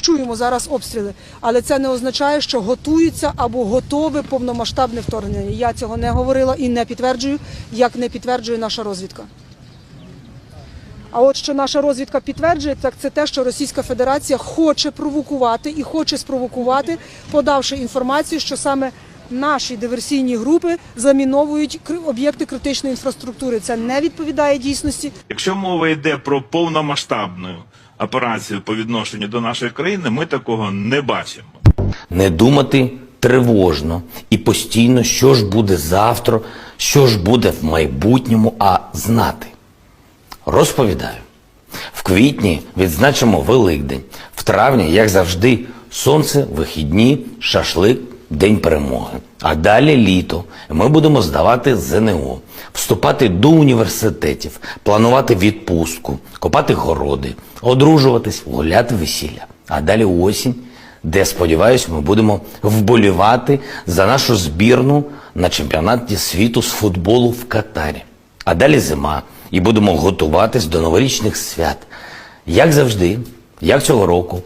чуємо зараз обстріли, але це не означає, що готується або готове повномасштабне вторгнення. Я цього не говорила і не підтверджую, як не підтверджує наша розвідка. А от що наша розвідка підтверджує, так це те, що Російська Федерація хоче провокувати і хоче спровокувати, подавши інформацію, що саме наші диверсійні групи заміновують об'єкти критичної інфраструктури. Це не відповідає дійсності. Якщо мова йде про повномасштабну операцію по відношенню до нашої країни, ми такого не бачимо. не думати тривожно і постійно, що ж буде завтра, що ж буде в майбутньому, а знати. Розповідаю. В квітні відзначимо Великдень. В травні, як завжди, сонце, вихідні, шашлик, День перемоги. А далі літо. Ми будемо здавати ЗНО, вступати до університетів, планувати відпустку, копати городи, одружуватись, гуляти весілля. А далі осінь, де, сподіваюсь, ми будемо вболівати за нашу збірну на чемпіонаті світу з футболу в Катарі. А далі зима, і будемо готуватись до новорічних свят. Як завжди, як цього року,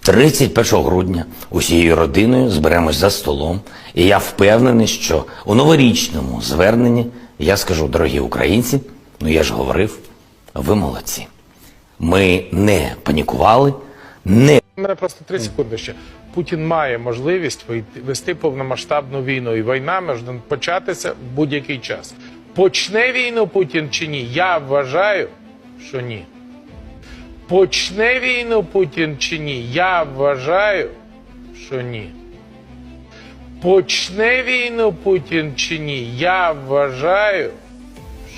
31 грудня усією родиною зберемось за столом, і я впевнений, що у новорічному зверненні я скажу, дорогі українці, ну я ж говорив, ви молодці. Ми не панікували, не У мене просто три секунди ще. Путін має можливість вести повномасштабну війну, і війна може початися в будь-який час. Почне війну Путін чи ні? Я вважаю, що ні. Почне війну Путін чи ні? Я вважаю, що ні. Почне війну Путін чи ні? Я вважаю,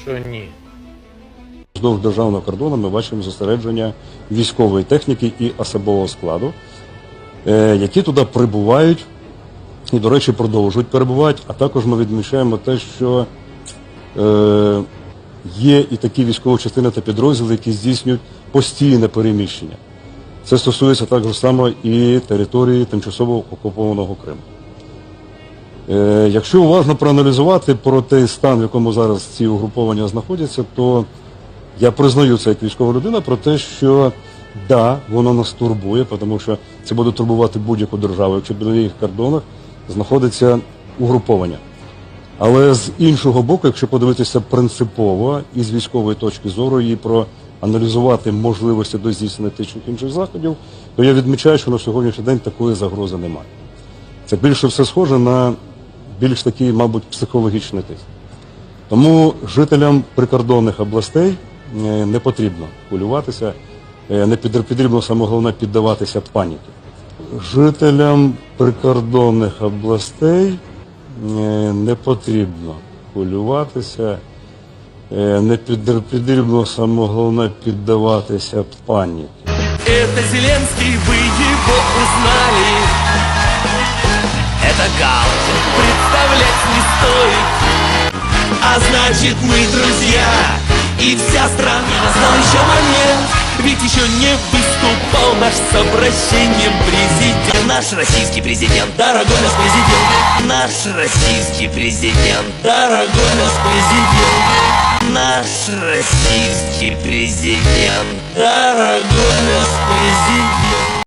що ні. Вздовж державного кордону ми бачимо зосередження військової техніки і особового складу, е, які туди прибувають і, до речі, продовжують перебувати. А також ми відмічаємо те, що е, є і такі військові частини та підрозділи, які здійснюють постійне переміщення. Це стосується так само і території тимчасово окупованого Криму. Е, Якщо уважно проаналізувати про той стан, в якому зараз ці угруповання знаходяться, то я признаю це як військова людина про те, що да, воно нас турбує, тому що це буде турбувати будь-яку державу, якщо біля їх кордонах знаходиться угруповання. Але з іншого боку, якщо подивитися принципово і з військової точки зору і проаналізувати можливості до здійснення тих інших заходів, то я відмічаю, що на сьогоднішній день такої загрози немає. Це більше все схоже на більш такий, мабуть, психологічний тиск. Тому жителям прикордонних областей е, не потрібно хвилюватися, е, не потрібно саме головне піддаватися паніки. Жителям прикордонних областей не потрібно хвилюватися, е, не під- потрібно саме головне піддаватися паніки. Это Зеленский, вы его узнали Это галочек представлять не стоит А значит мы друзья И вся страна Знал еще момент Ведь еще не выступал наш с обращением президент Наш российский президент, дорогой наш президент. Наш российский президент, дорогой наш президент. Наш российский президент, дорогой наш президент